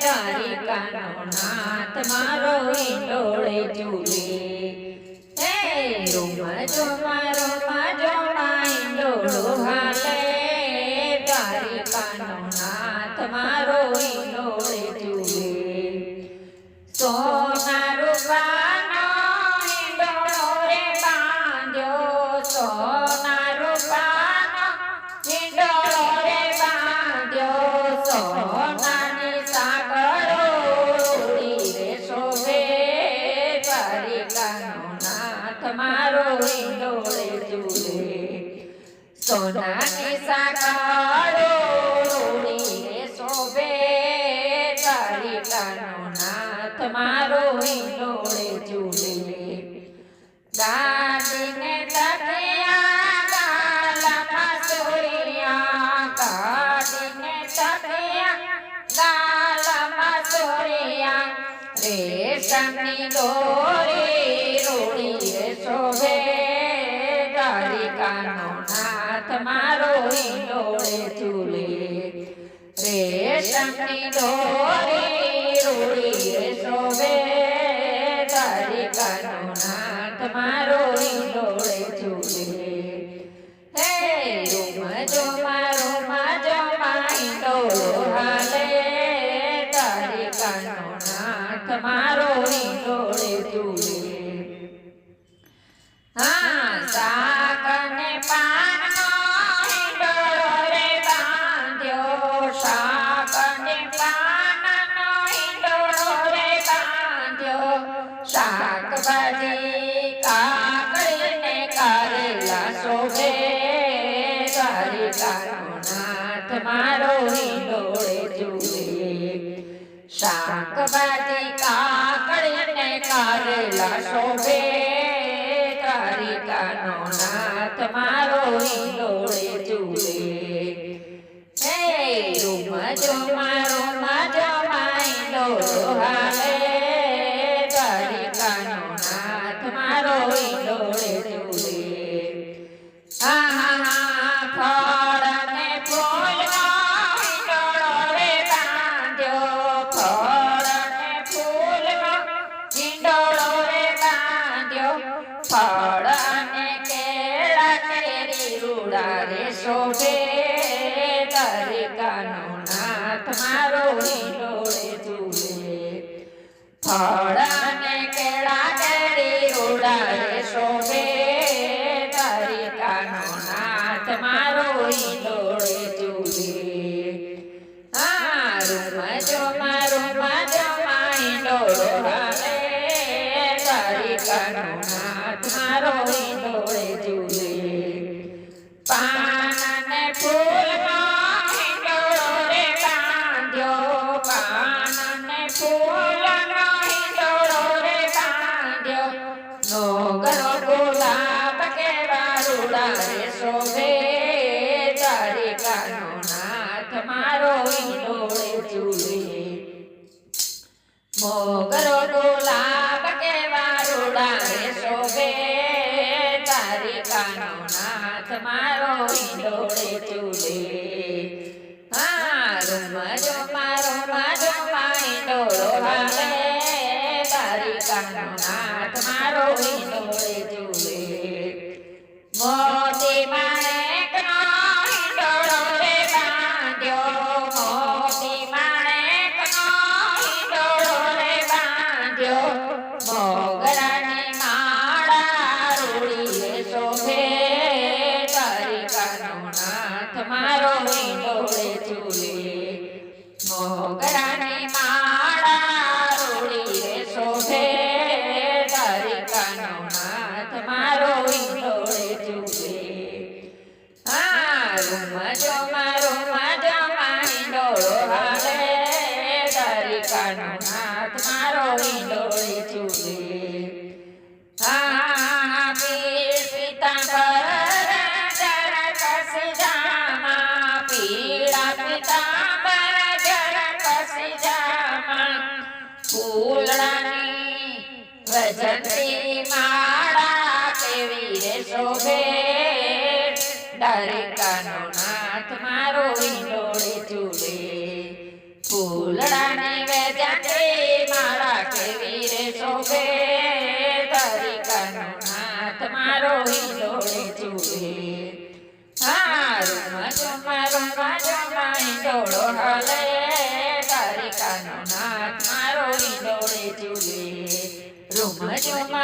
તારી કાનો ઈંડોળે ઝૂલે નાથ મારો ઈંડોળે ઝૂલે સોનાની સાંકળો રૂડી રે શોભે. દ્વારિકાનો નાથ મારો ઈંડોળે ઝૂલે ગાડીને તકિયા ગાલામાં સોરિયા ગાડીને તકિયા ગાલામાં સોરિયા રેશમની દોરી રેશમની દોરી રૂડી શોભે દ્વારિકાનો નાથ શાકભાજી કાકડીને કારેલા શોભે તારી નાથ મારો શાકભાજી કાકડીને કારેલા શોભે દ્વારિકાનો નાથ મારો ફળ અને કેળા કેરી રે શોભે દ્વારિકાનો નાથ મારો ઈંડોળે ઝૂલે હારું મજો, મારો મજો ઈંડોળો હાલે. દ્વારિકાનો નાથ મારો ઈંડોળે ઝૂલે પાન અને ફૂલનો ઈંડોળો રે બાંધ્યો. પાન અને રૂડા શોભે દ્વારિકાનો નાથ મારો ઈંડોળે ઝૂલે મોગરો ગુલાબ કેવા રૂડા રે શોભે દ્વારિકાનો નાથ મારો ઈંડોળે હારું મજો મારો મજો ઈંડોળો હાલે દ્વારિકાનો નાથ મારો ઈંડોળે ઝૂલે હા પીર પિતાંબર જર કસી જામા પીળા પિતાંબર જર કસી જામા ફૂલડાની વજંતી માળા કેવી રે શોભે દ્વારિકાનો નાથ મારો વિંડોળે ચૂલે ફૂલડાને વેચ્યા છે મારા કેવી રે શોભે. દ્વારિકાનો નાથ મારો વિંડોળે ચૂલે હારું મારું મારા ડોળો હલે. દ્વારિકાનો નાથ મારો વિંડોળે ચૂલે રૂમ જોમાં